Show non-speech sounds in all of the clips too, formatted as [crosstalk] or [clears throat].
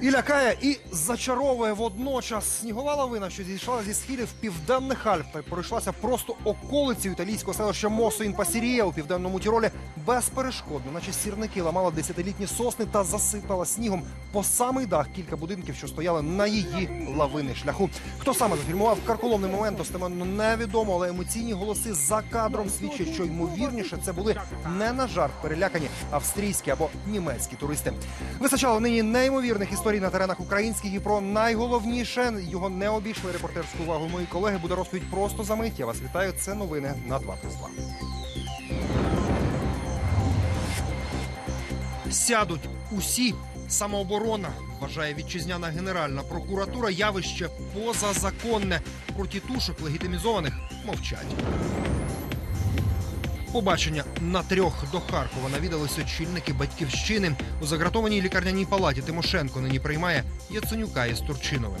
І лякає, і зачаровує водночас снігова лавина, що зійшла зі схилів південних Альп та пройшлася просто околицею італійського селища Мосо ін Пасірія у південному Тіролі безперешкодно, наче сірники ламала десятилітні сосни та засипала снігом по самий дах кілька будинків, що стояли на її лавини шляху. Хто саме зафільмував карколомний момент, достеменно невідомо, але емоційні голоси за кадром свідчать, що ймовірніше це були не на жарт перелякані австрійські або німецькі туристи. Вистачало нині неймовірних історій на теренах українських і про найголовніше його не обійшли репортерську увагу. Мої колеги буде розповідь просто за мить. Я вас вітаю. Це новини на 2 Сядуть усі. Самооборона вважає вітчизняна генеральна прокуратура явище позазаконне. Про тітушок легітимізованих мовчать. Побачення на трьох до Харкова навідались очільники батьківщини. У загратованій лікарняній палаті Тимошенко нині приймає Яценюка із Турчиновим.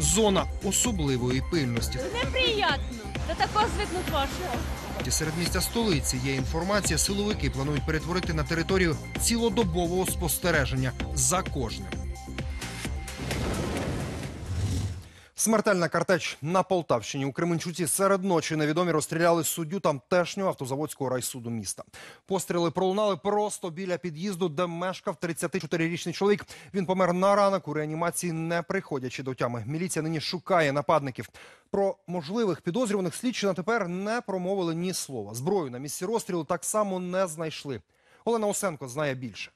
Зона особливої пильності. Неприятно. До такого звикнуть важко. Серед місця столиці є інформація. Силовики планують перетворити на територію цілодобового спостереження за кожним. Смертельна картеч на Полтавщині у Кременчуці серед ночі невідомі розстріляли суддю тамтешнього автозаводського райсуду міста. Постріли пролунали просто біля під'їзду, де мешкав 34-річний чоловік. Він помер на ранок у реанімації, не приходячи до тями. Міліція нині шукає нападників. Про можливих підозрюваних слідчі на тепер не промовили ні слова. Зброю на місці розстрілу так само не знайшли. Олена Осенко знає більше.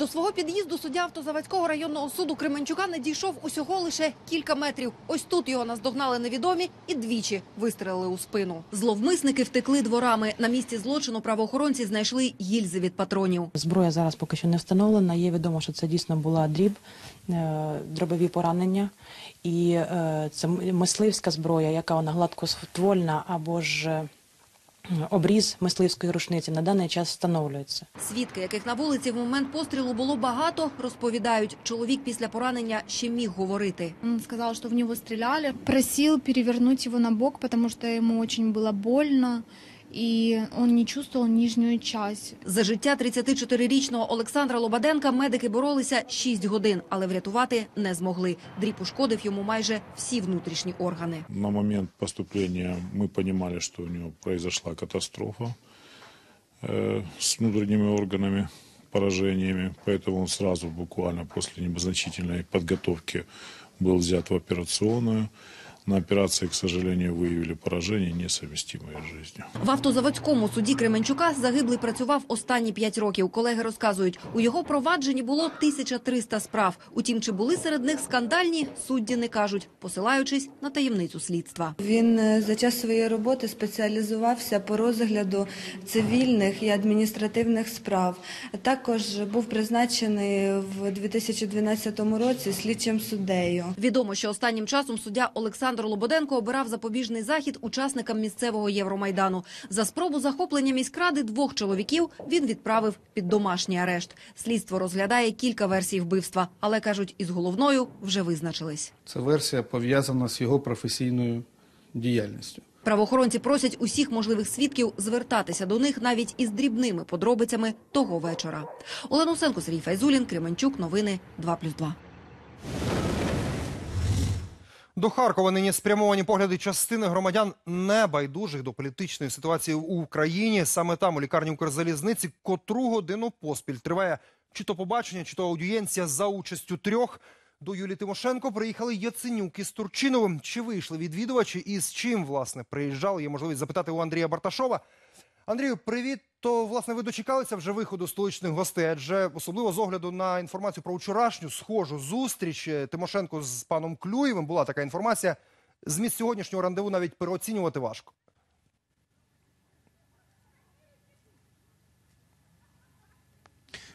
До свого під'їзду суддя автозаводського районного суду Кременчука не дійшов усього лише кілька метрів. Ось тут його наздогнали невідомі і двічі вистрелили у спину. Зловмисники втекли дворами. На місці злочину правоохоронці знайшли гільзи від патронів. Зброя зараз поки що не встановлена. Є відомо, що це дійсно була дріб, е, дробові поранення, і е, це мисливська зброя, яка вона гладкоствольна або ж е, обріз мисливської рушниці на даний час встановлюється. Свідки, яких на вулиці в момент пострілу було багато, розповідають, чоловік після поранення ще міг говорити. Він сказав, що в нього стріляли. Просив перевернуть його на бок, тому що йому очень було больно, и он не чувствовал нижнюю часть. За життя 34-річного Олександра Лобаденка медики боролися 6 годин, але врятувати не змогли. Дріб ушкодив йому майже всі внутрішні органи. На момент поступления мы понимали, что у него произошла катастрофа э, с внутренними органами, поражениями, поэтому он сразу, буквально после незначительной подготовки, был взят в операционную. На операции, к сожалению, выявили поражение, несовместимое с жизнью. В автозаводському суді Кременчука загиблий працював останні 5 років. Колеги розказують, у його провадженні було 1300 справ. Утім, чи були серед них скандальні, судді не кажуть, посилаючись на таємницю слідства. Він е, за час своєї роботи спеціалізувався по розгляду цивільних і адміністративних справ. Також був призначений в 2012 році слідчим суддею. Відомо, що останнім часом суддя Олександр Лободенко обирав запобіжний захід учасникам місцевого Євромайдану. За спробу захоплення міськради двох чоловіків він відправив під домашній арешт. Слідство розглядає кілька версій вбивства, але кажуть, із головною вже визначились. Це версія пов'язана з його професійною діяльністю. Правоохоронці просять усіх можливих свідків звертатися до них навіть із дрібними подробицями того вечора. Олена Усенко, Сергій Файзулін, Кременчук. Новини 2+,2. До Харкова нині спрямовані погляди частини громадян небайдужих до політичної ситуації в Україні. Саме там у лікарні Укрзалізниці котру годину поспіль триває чи то побачення, чи то аудієнція за участю трьох. До Юлії Тимошенко приїхали Яценюк із Турчиновим. Чи вийшли відвідувачі і з чим власне приїжджали? Є можливість запитати у Андрія Барташова. Андрію, привіт. То власне ви дочекалися вже виходу столичних гостей, адже особливо з огляду на інформацію про вчорашню схожу зустріч е, Тимошенко з паном Клюєвим була така інформація. Зміст сьогоднішнього рандеву навіть переоцінювати важко.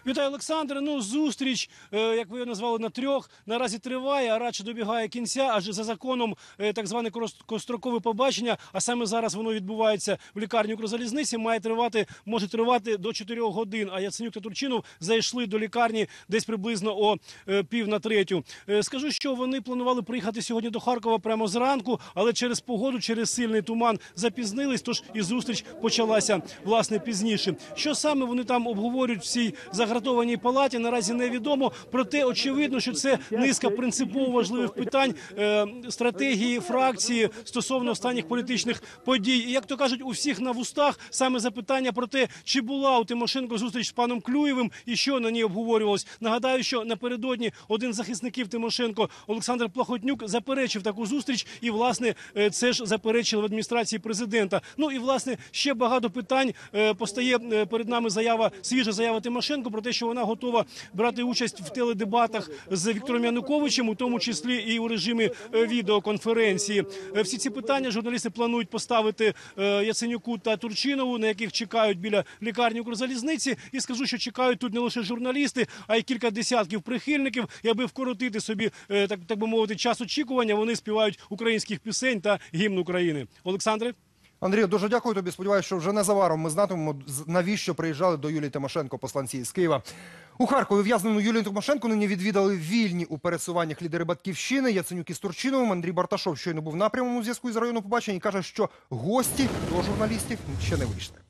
Вітаю, Олександре. Ну, зустріч, е, як ви її назвали, на трьох наразі триває, а радше добігає кінця. Адже за законом е, так зване короткострокове побачення, а саме зараз воно відбувається в лікарні Укрзалізниці, має тривати, може тривати до 4 годин. А Яценюк та Турчинов зайшли до лікарні десь приблизно о е, пів на третю. Скажу, що вони планували приїхати сьогодні до Харкова прямо зранку, але через погоду, через сильний туман запізнились. Тож і зустріч почалася власне пізніше. Що саме вони там обговорюють в цій заграничній загратованій палаті наразі невідомо. Проте очевидно, що це низка принципово важливих питань е, стратегії фракції стосовно останніх політичних подій. І як то кажуть, у всіх на вустах саме запитання про те, чи була у Тимошенко зустріч з паном Клюєвим і що на ній обговорювалось. Нагадаю, що напередодні один з захисників Тимошенко Олександр Плахотнюк заперечив таку зустріч, і власне е, це ж заперечили в адміністрації президента. Ну і власне ще багато питань е, постає перед нами заява свіжа заява Тимошенко про те, що вона готова брати участь в теледебатах з Віктором Януковичем, у тому числі і у режимі е, відеоконференції. Е, Всі ці питання журналісти планують поставити е, Яценюку та Турчинову, на яких чекають біля лікарні Укрзалізниці. І скажу, що чекають тут не лише журналісти, а й кілька десятків прихильників. І аби вкоротити собі так, так би мовити, час очікування, вони співають українських пісень та гімн України. Олександре. Андрію, дуже дякую тобі. Сподіваюся, що вже незабаром ми знатимемо, навіщо приїжджали до Юлії Тимошенко посланці з Києва. У Харкові в'язнену Юлію Тимошенко нині відвідали вільні у пересуваннях лідери Батьківщини Яценюк із Турчиновим. Андрій Барташов щойно був на прямому зв'язку із району побачення і каже, що гості до журналістів ще не вийшли.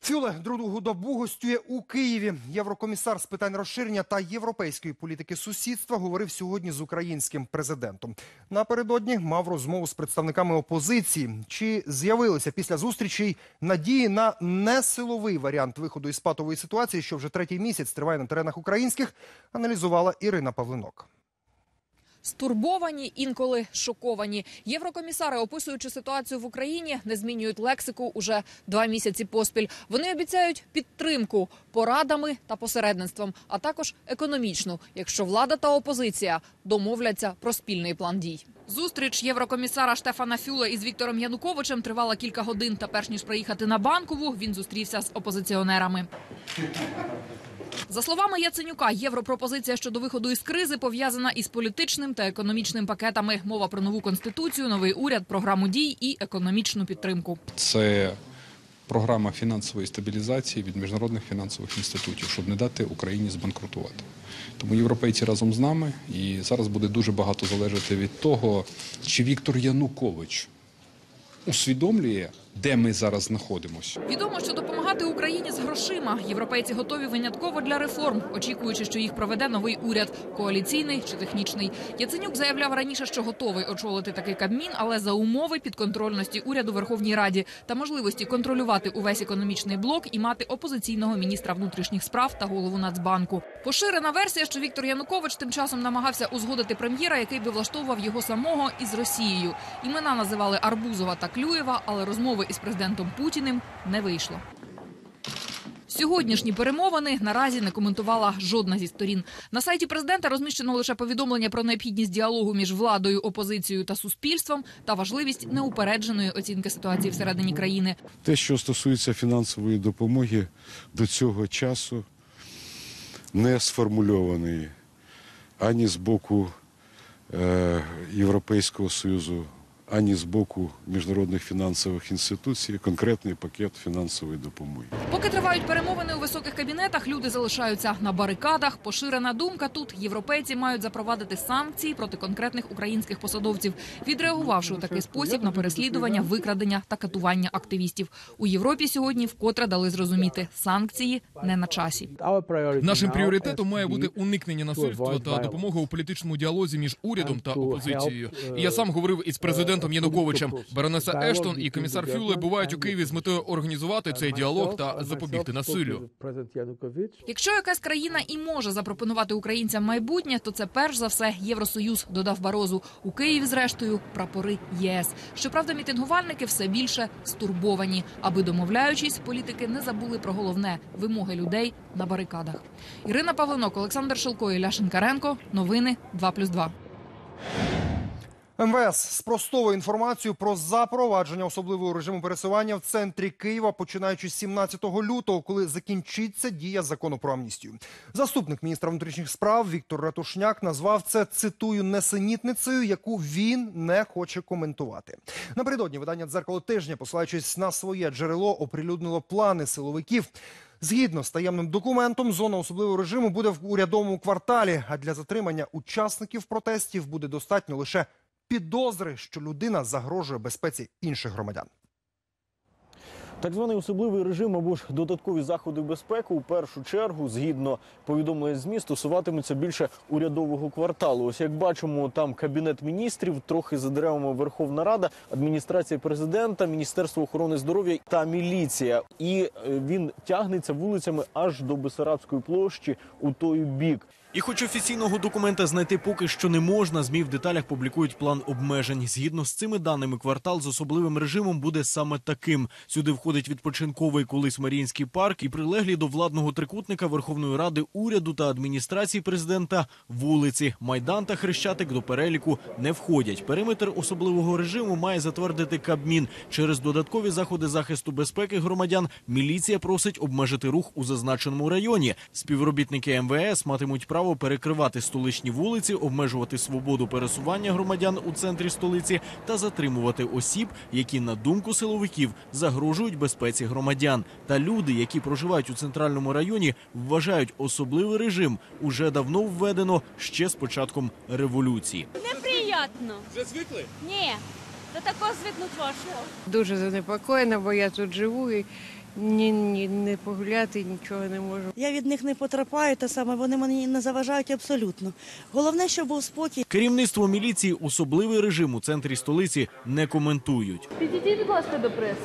Фюле другу добу гостює у Києві. Єврокомісар з питань розширення та європейської політики сусідства говорив сьогодні з українським президентом. Напередодні мав розмову з представниками опозиції. Чи з'явилися після зустрічей надії на несиловий варіант виходу із патової ситуації, що вже третій місяць триває на теренах українських, аналізувала Ірина Павлинок. Стурбовані, інколи шоковані. Єврокомісари, описуючи ситуацію в Україні, не змінюють лексику уже два місяці поспіль. Вони обіцяють підтримку порадами та посередництвом, а також економічну, якщо влада та опозиція домовляться про спільний план дій. Зустріч єврокомісара Штефана Фюле із Віктором Януковичем тривала кілька годин. Та перш ніж приїхати на банкову, він зустрівся з опозиціонерами. За словами Яценюка, європропозиція щодо виходу із кризи пов'язана із політичним та економічним пакетами. Мова про нову конституцію, новий уряд, програму дій і економічну підтримку. Це програма фінансової стабілізації від міжнародних фінансових інститутів, щоб не дати Україні збанкрутувати. Тому європейці разом з нами, і зараз буде дуже багато залежати від того, чи Віктор Янукович усвідомлює, де ми зараз знаходимося. Відомо, що допомагати Україні з грошима європейці готові винятково для реформ, очікуючи, що їх проведе новий уряд коаліційний чи технічний. Яценюк заявляв раніше, що готовий очолити такий кабмін, але за умови підконтрольності уряду Верховній Раді та можливості контролювати увесь економічний блок і мати опозиційного міністра внутрішніх справ та голову Нацбанку. Поширена версія, що Віктор Янукович тим часом намагався узгодити прем'єра, який би влаштовував його самого із Росією. Імена називали Арбузова та Клюєва, але розмови із президентом Путіним не вийшло. Сьогоднішні перемовини наразі не коментувала жодна зі сторін. На сайті президента розміщено лише повідомлення про необхідність діалогу між владою, опозицією та суспільством та важливість неупередженої оцінки ситуації всередині країни. Те, що стосується фінансової допомоги, до цього часу не сформульований ані з боку е, Європейського Союзу, ані з боку міжнародних фінансових інституцій конкретний пакет фінансової допомоги. Поки тривають перемовини у високих кабінетах, люди залишаються на барикадах. Поширена думка тут європейці мають запровадити санкції проти конкретних українських посадовців, відреагувавши у такий спосіб на переслідування, викрадення та катування активістів. У Європі сьогодні вкотре дали зрозуміти санкції не на часі. Нашим пріоритетом має бути уникнення насильства та допомога у політичному діалозі між урядом та опозицією. І я сам говорив із президентом Януковичем. Баронеса Ештон і комісар Фюле бувають у Києві з метою організувати цей діалог та запобігти насиллю. Якщо якась країна і може запропонувати українцям майбутнє, то це перш за все Євросоюз, додав Барозу. У Києві, зрештою, прапори ЄС. Щоправда, мітингувальники все більше стурбовані, аби домовляючись, політики не забули про головне вимоги людей на барикадах. Ірина Павленок, Олександр Шелко, Ілля Шинкаренко. Новини 2+,2. МВС спростовує інформацію про запровадження особливого режиму пересування в центрі Києва, починаючи з 17 лютого, коли закінчиться дія закону про амністію. Заступник міністра внутрішніх справ Віктор Ратушняк назвав це цитую несенітницею, яку він не хоче коментувати. Напередодні видання дзеркало тижня, посилаючись на своє джерело, оприлюднило плани силовиків. Згідно з таємним документом, зона особливого режиму буде в урядовому кварталі. А для затримання учасників протестів буде достатньо лише підозри, що людина загрожує безпеці інших громадян. Так званий особливий режим або ж додаткові заходи безпеки у першу чергу, згідно повідомлення ЗМІ, стосуватимуться більше урядового кварталу. Ось як бачимо, там кабінет міністрів, трохи за деревами Верховна Рада, адміністрація президента, Міністерство охорони здоров'я та міліція. І е, він тягнеться вулицями аж до Бесарабської площі у той бік. І хоч офіційного документа знайти поки що не можна, ЗМІ в деталях публікують план обмежень. Згідно з цими даними, квартал з особливим режимом буде саме таким. Сюди входить відпочинковий колись Маріїнський парк і прилеглі до владного трикутника Верховної Ради, уряду та адміністрації президента вулиці. Майдан та Хрещатик до переліку не входять. Периметр особливого режиму має затвердити Кабмін. Через додаткові заходи захисту безпеки громадян міліція просить обмежити рух у зазначеному районі. Співробітники МВС матимуть право перекривати столичні вулиці, обмежувати свободу пересування громадян у центрі столиці та затримувати осіб, які на думку силовиків загрожують безпеці громадян. Та люди, які проживають у центральному районі, вважають особливий режим уже давно введено ще з початком революції. Неприємно. Вже звикли? Ні. До такого звикнуть важко. Дуже занепокоєна, бо я тут живу і ні, ні, не погуляти нічого не можу. Я від них не потрапаю, те саме вони мені не заважають абсолютно. Головне, щоб був спокій. Керівництво міліції особливий режим у центрі столиці не коментують. Підійдіть, будь ласка, до преси.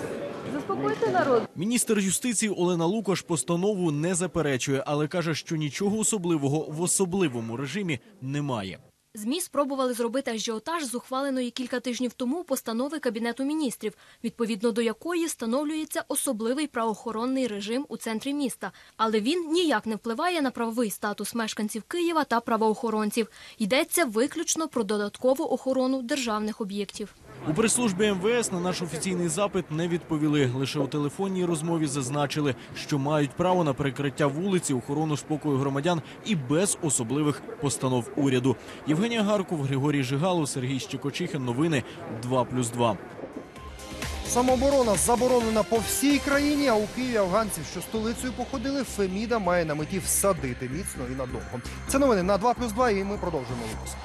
Заспокойте народ. Міністр юстиції Олена Лукаш постанову не заперечує, але каже, що нічого особливого в особливому режимі немає. ЗМІ спробували зробити ажіотаж з ухваленої кілька тижнів тому постанови Кабінету міністрів, відповідно до якої встановлюється особливий правоохоронний режим у центрі міста. Але він ніяк не впливає на правовий статус мешканців Києва та правоохоронців. Йдеться виключно про додаткову охорону державних об'єктів. У прес-службі МВС на наш офіційний запит не відповіли. Лише у телефонній розмові зазначили, що мають право на перекриття вулиці, охорону спокою громадян і без особливих постанов уряду. Євгенія Гарков, Григорій Жигалов, Сергій Щекочихин. Новини 2+,2. Самооборона заборонена по всій країні, а у Києві афганців, що столицею походили, Феміда має на меті всадити міцно і надовго. Це новини на 2 плюс 2 і ми продовжуємо випуск.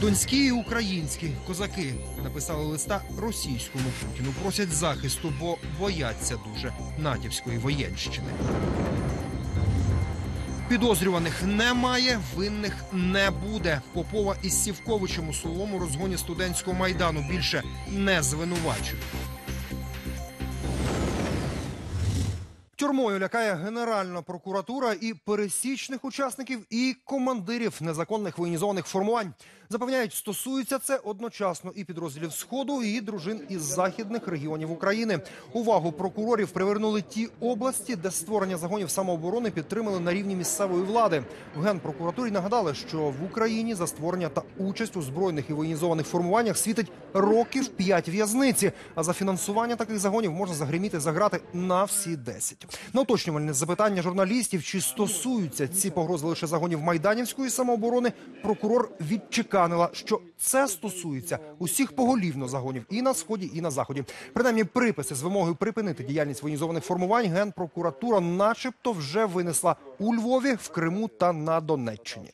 Донські і українські козаки написали листа російському Путіну. Просять захисту, бо бояться дуже натівської воєнщини. Підозрюваних немає, винних не буде. Попова із Сівковичем у силовому розгоні студентського майдану більше не звинувачують. Тюрмою лякає Генеральна прокуратура і пересічних учасників, і командирів незаконних воєнізованих формувань. Запевняють, стосується це одночасно і підрозділів Сходу, і дружин із західних регіонів України. Увагу прокурорів привернули ті області, де створення загонів самооборони підтримали на рівні місцевої влади. В генпрокуратурі нагадали, що в Україні за створення та участь у збройних і воєнізованих формуваннях світить років 5 в'язниці. А за фінансування таких загонів можна загриміти за грати на всі 10. На уточнювальне запитання журналістів, чи стосуються ці погрози лише загонів майданівської самооборони, прокурор відчеканила, що це стосується усіх поголівно загонів і на сході, і на заході. Принаймні, приписи з вимогою припинити діяльність воєнізованих формувань генпрокуратура, начебто, вже винесла у Львові, в Криму та на Донеччині.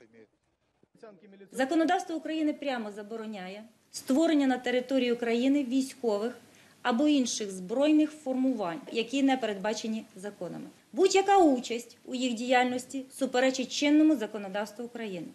Законодавство України прямо забороняє створення на території України військових або інших збройних формувань, які не передбачені законами. Будь-яка участь у їх діяльності суперечить чинному законодавству України.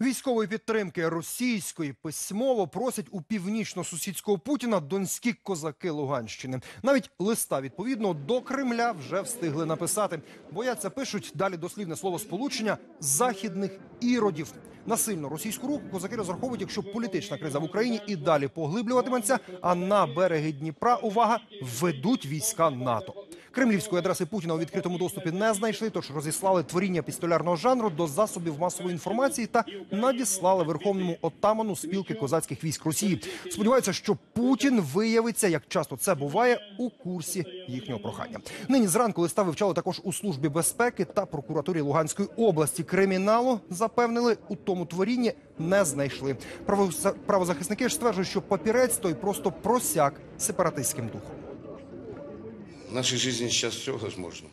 Військової підтримки російської письмово просять у північно-сусідського Путіна донські козаки Луганщини. Навіть листа відповідно до Кремля вже встигли написати. Бояться пишуть далі дослівне слово сполучення західних іродів. Насильно російську руку козаки розраховують, якщо політична криза в Україні і далі поглиблюватиметься. А на береги Дніпра увага ведуть війська НАТО. Кремлівської адреси Путіна у відкритому доступі не знайшли, тож розіслали творіння пістолярного жанру до засобів масової інформації та надіслали верховному отаману спілки козацьких військ Росії. Сподіваються, що Путін виявиться, як часто це буває, у курсі їхнього прохання. Нині зранку листа вивчали також у службі безпеки та прокуратурі Луганської області. Криміналу запевнили у тому творінні не знайшли. Право- Правозахисники ж стверджують, що папірець той просто просяк сепаратистським духом. В нашей жизни сейчас все возможно.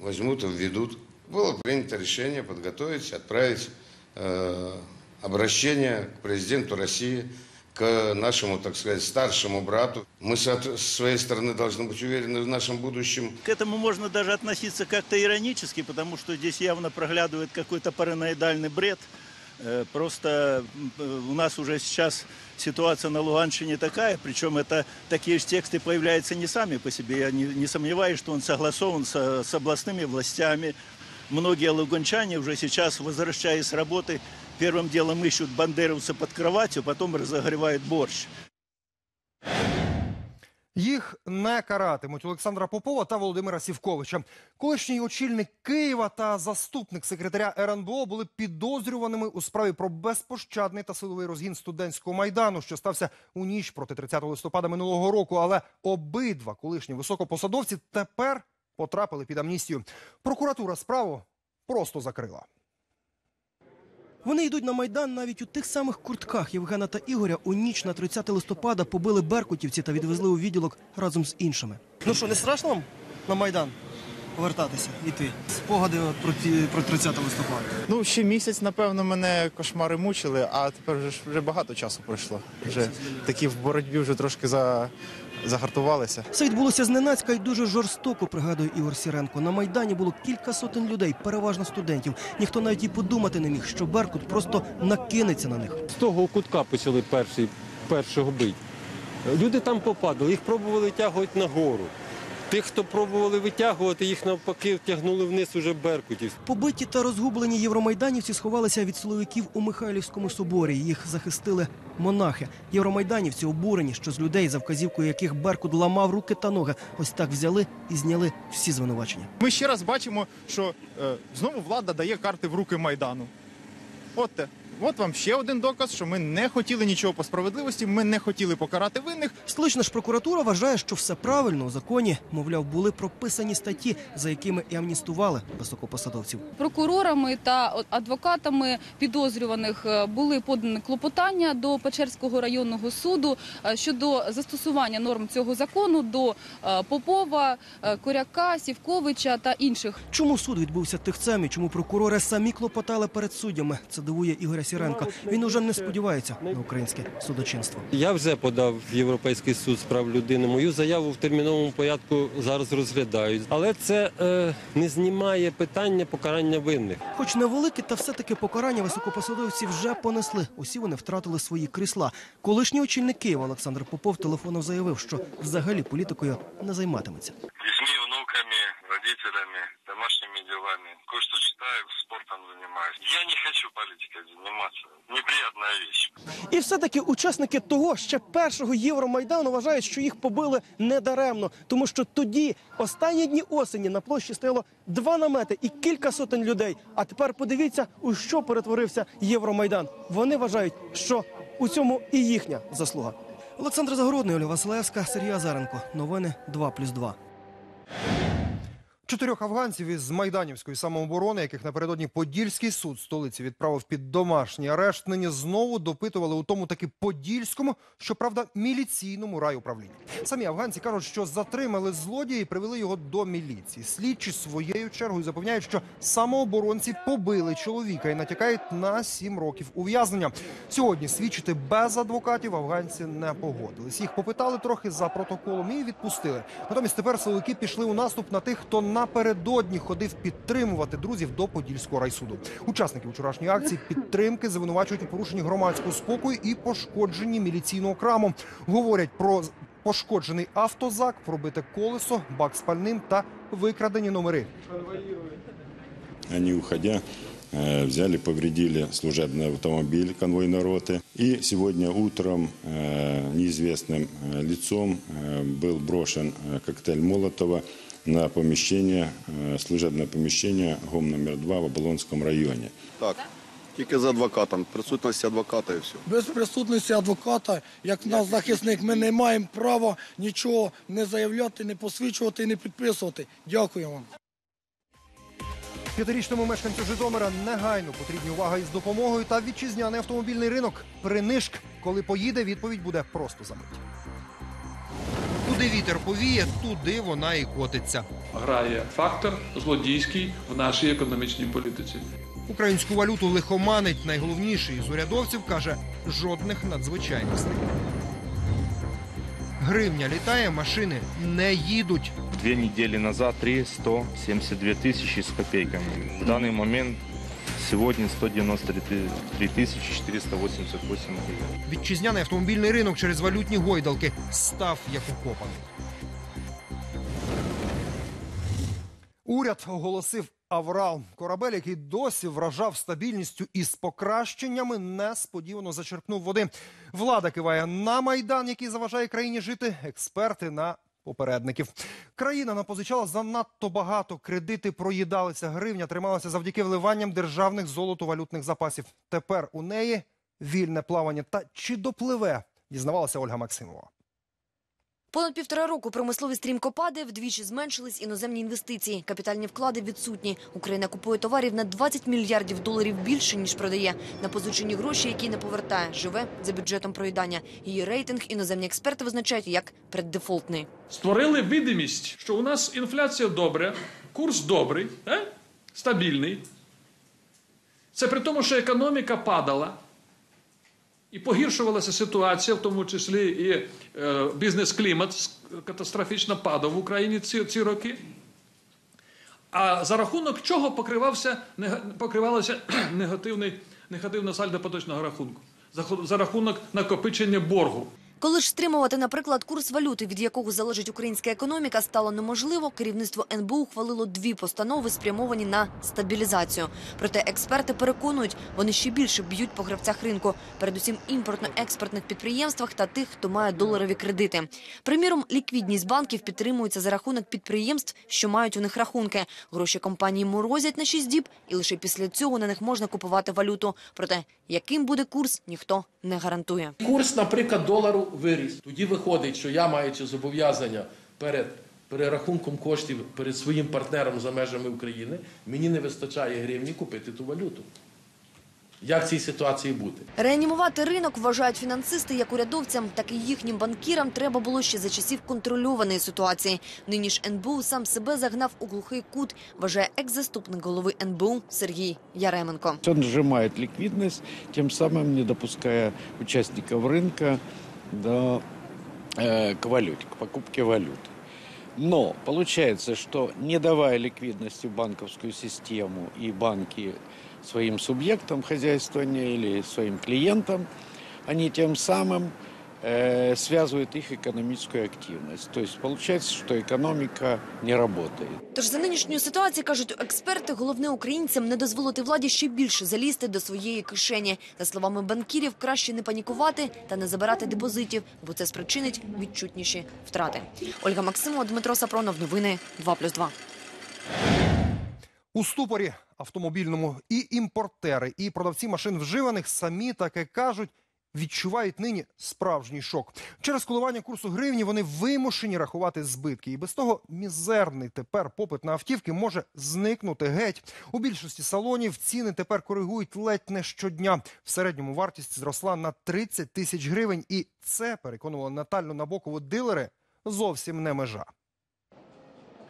Возьмут и введут. Было принято решение подготовить, отправить э, обращение к президенту России, к нашему, так сказать, старшему брату. Мы со- с своей стороны должны быть уверены в нашем будущем. К этому можно даже относиться как-то иронически, потому что здесь явно проглядывает какой-то параноидальный бред. Э, Просто м, э, у нас уже сейчас ситуация на Луганщине такая, причем это такие же тексты появляются не сами по себе. Я не, не сомневаюсь, что он согласован со- с областными властями. Многие луганчане уже сейчас, возвращаясь с работы, первым делом ищут бандеровца под кроватью, потом разогревают борщ. Їх не каратимуть Олександра Попова та Володимира Сівковича. Колишній очільник Києва та заступник секретаря РНБО були підозрюваними у справі про безпощадний та силовий розгін студентського майдану, що стався у ніч проти 30 листопада минулого року. Але обидва колишні високопосадовці тепер потрапили під амністію. Прокуратура справу просто закрила. Вони йдуть на майдан навіть у тих самих куртках Євгена та Ігоря у ніч на 30 листопада побили беркутівці та відвезли у відділок разом з іншими. Ну що, не страшно вам на майдан повертатися іти? Спогади от про, ті, про 30 листопада. Ну, ще місяць, напевно, мене кошмари мучили, а тепер вже, ж- вже багато часу пройшло. Вже такі в боротьбі вже трошки за, загартувалися. Все відбулося зненацька і дуже жорстоко, пригадує Ігор Сіренко. На майдані було кілька сотень людей, переважно студентів. Ніхто навіть і подумати не міг, що Беркут просто накинеться на них. З того кутка почали перший, першого бить. Люди там попадали, їх пробували тягувати нагору. Тих, хто пробували витягувати, їх навпаки тягнули вниз уже беркутів. Побиті та розгублені євромайданівці сховалися від силовиків у Михайлівському соборі. Їх захистили монахи. Євромайданівці обурені, що з людей, за вказівкою яких Беркут ламав руки та ноги, ось так взяли і зняли всі звинувачення. Ми ще раз бачимо, що е, знову влада дає карти в руки Майдану. От те. От вам ще один доказ, що ми не хотіли нічого по справедливості, ми не хотіли покарати винних. Столична ж прокуратура вважає, що все правильно у законі, мовляв, були прописані статті, за якими і амністували високопосадовців. Прокурорами та адвокатами підозрюваних е, були подані клопотання до Печерського районного суду е, щодо застосування норм цього закону до е, Попова, Коряка, Сівковича та інших. Чому суд відбувся тихцем і чому прокурори самі клопотали перед суддями? Це дивує Ігоря Сіренка. Він уже не сподівається на українське судочинство. Я вже подав в Європейський суд з прав людини. Мою заяву в терміновому порядку зараз розглядають. Але це е, не знімає питання покарання винних. Хоч невелике, та все-таки покарання високопосадовці вже понесли. Усі вони втратили свої крісла. Колишній очільник Києва Олександр Попов телефоном заявив, що взагалі політикою не займатиметься. детьми, внуками, родителями, домашними делами. Кое-что читаю, спортом занимаюсь. Я не хочу политикой заниматься. Неприятная вещь. І все-таки учасники того ще першого Євромайдану вважають, що їх побили недаремно, тому що тоді останні дні осені на площі стояло два намети і кілька сотень людей. А тепер подивіться, у що перетворився Євромайдан. Вони вважають, що у цьому і їхня заслуга. Олександр Загородний, Оля Василевська, Сергій Азаренко. Новини 2+,2. Чотирьох афганців із майданівської самооборони, яких напередодні Подільський суд столиці відправив під домашній арешт, нині знову допитували у тому таки подільському, щоправда, міліційному райуправлінні. Самі афганці кажуть, що затримали злодія і привели його до міліції. Слідчі своєю чергою запевняють, що самооборонці побили чоловіка і натякають на сім років ув'язнення. Сьогодні свідчити без адвокатів афганці не погодились. Їх попитали трохи за протоколом і відпустили. Натомість тепер силовики пішли у наступ на тих, хто напередодні ходив підтримувати друзів до Подільського райсуду. Учасники вчорашньої акції [laughs] підтримки звинувачують у порушенні громадського спокою і пошкодженні міліційного краму. Говорять про пошкоджений автозак, пробите колесо, бак з пальним та викрадені номери. Они, уходя, э, взяли, повредили служебный автомобиль конвойной роты. И сегодня утром э, неизвестным э, лицом э, был брошен э, коктейль Молотова на помещение, э, служебное помещение ГОМ номер 2 в Оболонском районе. Так, тільки з адвокатом, присутності адвоката і все. Без присутності адвоката, як наш захисник, ми не маємо права нічого не заявляти, не посвідчувати, не підписувати. Дякую вам. П'ятирічному мешканцю Житомира негайно потрібні увага із допомогою та вітчизняний автомобільний ринок. Принишк, коли поїде, відповідь буде просто за мить. Куди вітер повіє, туди вона і котиться. грає фактор злодійський в нашій економічній політиці. Українську валюту лихоманить. Найголовніший із урядовців каже жодних надзвичайностей. Гривня літає, машини не їдуть. Две недели назад 3 172 тысячи с копейками. В данный момент сегодня 193 тысячи 488 гривен. Вітчизняний автомобільний ринок через валютні гойдалки став як укопаний. Уряд оголосив аврал. Корабель, який досі вражав стабільністю і з покращеннями, несподівано зачерпнув води. Влада киває на майдан, який заважає країні жити. Експерти на попередників. Країна напозичала занадто багато. Кредити проїдалися. Гривня трималася завдяки вливанням державних золотовалютних запасів. Тепер у неї вільне плавання. Та чи допливе? Дізнавалася Ольга Максимова. Понад півтора року промислові стрімко падає, вдвічі зменшились іноземні інвестиції. Капітальні вклади відсутні. Україна купує товарів на 20 мільярдів доларів більше, ніж продає. На позичені гроші, які не повертає, живе за бюджетом проїдання. Її рейтинг іноземні експерти визначають як преддефолтний. Створили видимість, що у нас інфляція добре, курс добрий, е? стабільний. Це при тому, що економіка падала і погіршувалася ситуація, в тому числі і е, бізнес-клімат катастрофічно падав в Україні ці, ці роки. А за рахунок чого покривався, покривалася [clears throat] негативний, негативна сальдо поточного рахунку? За, за рахунок накопичення боргу. Коли ж стримувати, наприклад, курс валюти, від якого залежить українська економіка, стало неможливо, керівництво НБУ ухвалило дві постанови, спрямовані на стабілізацію. Проте експерти переконують, вони ще більше б'ють по гравцях ринку, передусім імпортно-експортних підприємствах та тих, хто має доларові кредити. Приміром, ліквідність банків підтримується за рахунок підприємств, що мають у них рахунки. Гроші компанії морозять на 6 діб, і лише після цього на них можна купувати валюту. Проте, яким буде курс, ніхто не гарантує. Курс, наприклад, долару виріс. Тоді виходить, що я, маючи зобов'язання перед перерахунком коштів перед своїм партнером за межами України, мені не вистачає гривні купити ту валюту. Як в цій ситуації бути? Реанімувати ринок вважають фінансисти як урядовцям, так і їхнім банкірам треба було ще за часів контрольованої ситуації. Нині ж НБУ сам себе загнав у глухий кут, вважає екс-заступник голови НБУ Сергій Яременко. Он сжимает ликвидность, тем самым не допуская участников рынка до, э, к валюте, к покупке валюты. Но получается, что не давая ликвидности в банковскую систему и банки своим субъектам хозяйствования или своим клиентам, они тем самым э, связывают их экономическую активность. То есть получается, что экономика не работает. Тож за нинішньої ситуації, кажуть експерти, головне українцям не дозволити владі ще більше залізти до своєї кишені. За словами банкірів, краще не панікувати та не забирати депозитів, бо це спричинить відчутніші втрати. Ольга Максимова, Дмитро Сапронов. Новини 2+,2. У ступорі автомобільному і імпортери, і продавці машин вживаних самі таке кажуть. Відчувають нині справжній шок. Через коливання курсу гривні вони вимушені рахувати збитки. І без того мізерний тепер попит на автівки може зникнути геть. У більшості салонів ціни тепер коригують ледь не щодня. В середньому вартість зросла на 30 тисяч гривень. І це, переконували Наталю Набокову дилери, зовсім не межа.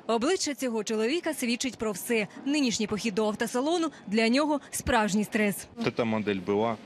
Обличчя цього чоловіка свідчить про все. Нинішній похід до автосалону для нього справжній стрес. Эта модель была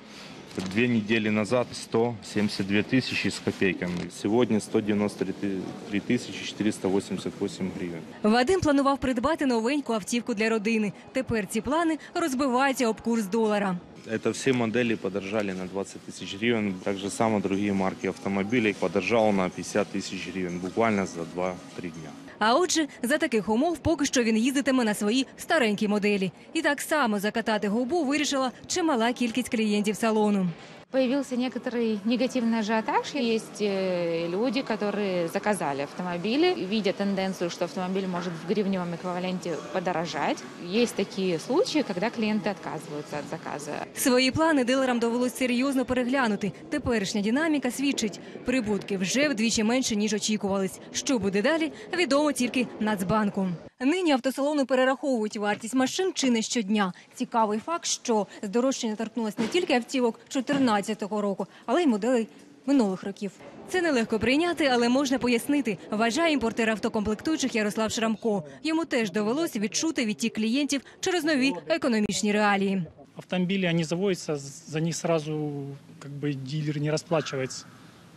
две недели назад 172 тысячи с копейками. Сегодня 193 тысячи 488 гривен. Вадим планував придбати новеньку автівку для родини. Тепер ці плани розбиваються об курс долара. Это все модели подорожали на 20 тысяч гривен. Так же само другие марки автомобилей подорожало на 50 тысяч гривен буквально за 2-3 дня. А отже, за таких умов поки що він їздитиме на свої старенькі моделі. І так само закатати губу вирішила чимала кількість клієнтів салону. Появился некоторый негативный ажиотаж. Есть э, люди, которые заказали автомобили, видя тенденцию, что автомобиль может в гривневом эквиваленте подорожать. Есть такие случаи, когда клиенты отказываются от заказа. Свої плани дилерам довелось серйозно переглянути. Теперішня динаміка свідчить, прибутки вже вдвічі менше ніж очікувались. Що буде далі, відомо тільки Нацбанку. Нині автосалони перераховують вартість машин чи не щодня. Цікавий факт, що здорожчання торкнулось не тільки автівок 2014 року, але й моделей минулих років. Це нелегко прийняти, але можна пояснити. Вважає імпортер автокомплектуючих Ярослав Шрамко. Йому теж довелося відчути відтік клієнтів через нові економічні реалії. автомобили, они заводятся, за них сразу как бы дилер не расплачивается.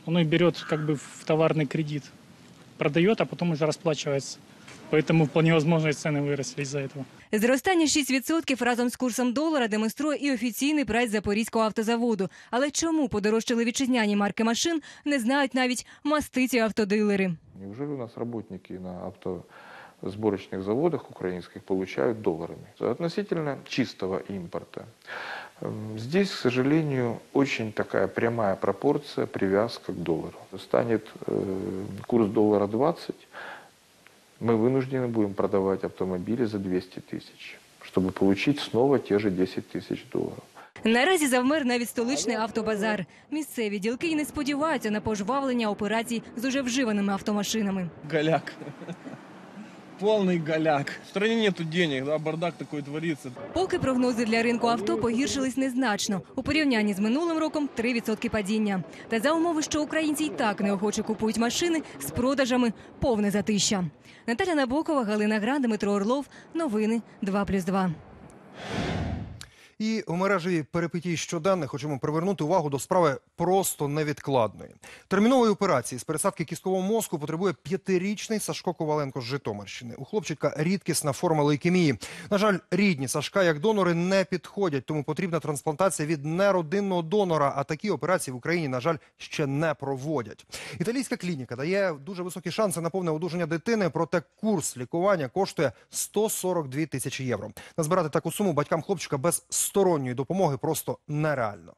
Он их берет как бы в товарный кредит, продает, а потом уже расплачивается. Поэтому вполне возможно и цены выросли из-за этого. Зростання 6% разом з курсом долара демонструє і офіційний прайс Запорізького автозаводу. Але чому подорожчали вітчизняні марки машин, не знають навіть мастиці автодилери. Неужели у нас работники на автосборочных заводах украинских получают долларами? Относительно чистого импорта. Эм, Здесь, к сожалению, очень такая прямая пропорция, привязка к доллару. Станет э, курс доллара 20, мы вынуждены будем продавать автомобили за 200 тысяч, чтобы получить снова те же 10 тысяч долларов. Наразі завмер навіть столичний автобазар. Місцеві ділки й не сподіваються на пожвавлення операцій з уже вживаними автомашинами. Голяк. Полный голяк. В країні нету денег, да, бардак такий твориться. Поки прогнози для ринку авто погіршились незначно. У порівнянні з минулим роком 3% падіння. Та за умови, що українці й так неохоче купують машини, з продажами повне затища. Наталя Набокова, Галина Гран, Дмитро Орлов. Новини 2+,2. І у мережі перепитій щоденних хочемо привернути увагу до справи просто невідкладної. Термінової операції з пересадки кісткового мозку потребує п'ятирічний Сашко Коваленко з Житомирщини. У хлопчика рідкісна форма лейкемії. На жаль, рідні Сашка як донори не підходять, тому потрібна трансплантація від неродинного донора. А такі операції в Україні, на жаль, ще не проводять. Італійська клініка дає дуже високі шанси на повне одужання дитини. Проте курс лікування коштує 142 тисячі євро. Назбирати таку суму батькам хлопчика без сторонньої допомоги просто нереально.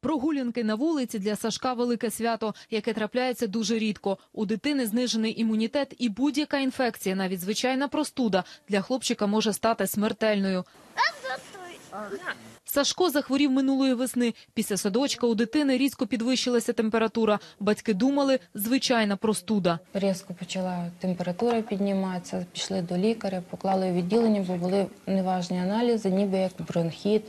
Прогулянки на вулиці для Сашка велике свято, яке трапляється дуже рідко. У дитини знижений імунітет і будь-яка інфекція, навіть звичайна простуда, для хлопчика може стати смертельною. Сашко захворів минулої весни. Після садочка у дитини різко підвищилася температура. Батьки думали – звичайна простуда. Різко почала температура підніматися, пішли до лікаря, поклали у відділення, бо були неважні аналізи, ніби як бронхіт.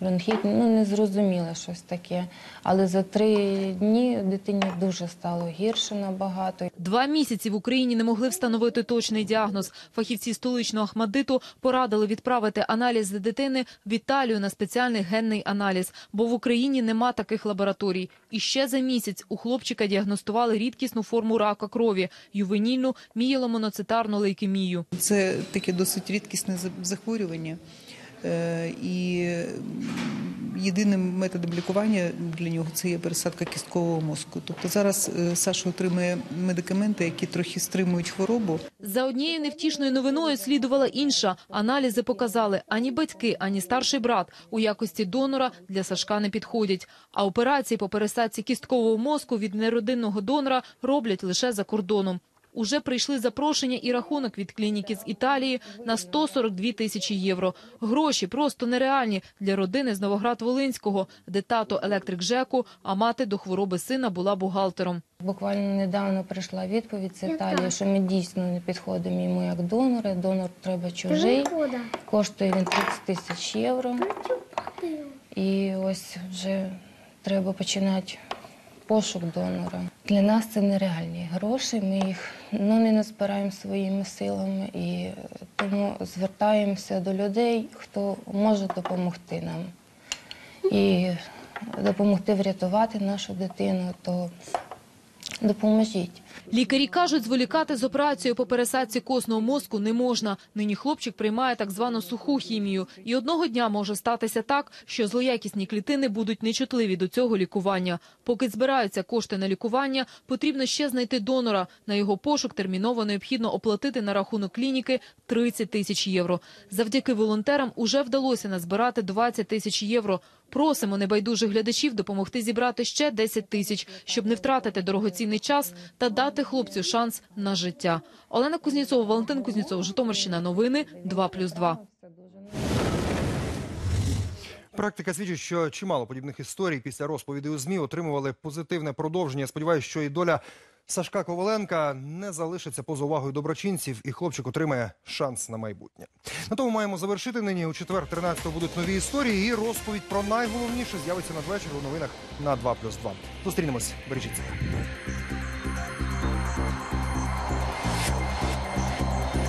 Бронхіт, ну не зрозуміло щось таке. Але за три дні дитині дуже стало гірше набагато. Два місяці в Україні не могли встановити точний діагноз. Фахівці столичного Ахмадиту порадили відправити аналіз дитини в Італію на спеціальний генний аналіз, бо в Україні нема таких лабораторій. І ще за місяць у хлопчика діагностували рідкісну форму рака крові – ювенільну мієломоноцитарну лейкемію. Це таке досить рідкісне захворювання. Е, І єдиним методом лікування для нього це є пересадка кісткового мозку. Тобто зараз е, Саша отримує медикаменти, які трохи стримують хворобу. За однією невтішною новиною слідувала інша. Аналізи показали, ані батьки, ані старший брат у якості донора для Сашка не підходять. А операції по пересадці кісткового мозку від неродинного донора роблять лише за кордоном. Уже прийшли запрошення і рахунок від клініки з Італії на 142 тисячі євро. Гроші просто нереальні для родини з Новоград-Волинського, де тато електрик ЖЕКу, а мати до хвороби сина була бухгалтером. Буквально недавно прийшла відповідь з Італії, що ми дійсно не підходимо йому як донори. Донор треба чужий. Коштує він 30 тисяч євро. І ось вже треба починати пошук донора. Для нас це нереальні гроші. Ми їх ну, не назбираємо своїми силами і тому звертаємося до людей, хто може допомогти нам. І допомогти врятувати нашу дитину, то допоможіть. Лікарі кажуть, зволікати з операцією по пересадці костного мозку не можна. Нині хлопчик приймає так звану суху хімію. І одного дня може статися так, що злоякісні клітини будуть нечутливі до цього лікування. Поки збираються кошти на лікування, потрібно ще знайти донора. На його пошук терміново необхідно оплатити на рахунок клініки 30 тисяч євро. Завдяки волонтерам уже вдалося назбирати 20 тисяч євро. Просимо небайдужих глядачів допомогти зібрати ще 10 тисяч, щоб не втратити дорогоцінний час та дати хлопцю шанс на життя. Олена Кузніцова, Валентин Кузніцов, Житомирщина. Новини 2+,2. Практика свідчить, що чимало подібних історій після розповіді у ЗМІ отримували позитивне продовження. Сподіваюсь, що і доля Сашка Коваленка не залишиться поза увагою доброчинців, і хлопчик отримає шанс на майбутнє. На тому маємо завершити нині. У четвер 13-го будуть нові історії, і розповідь про найголовніше з'явиться надвечір у новинах на 2+,2. Зустрінемось. Бережіть себе.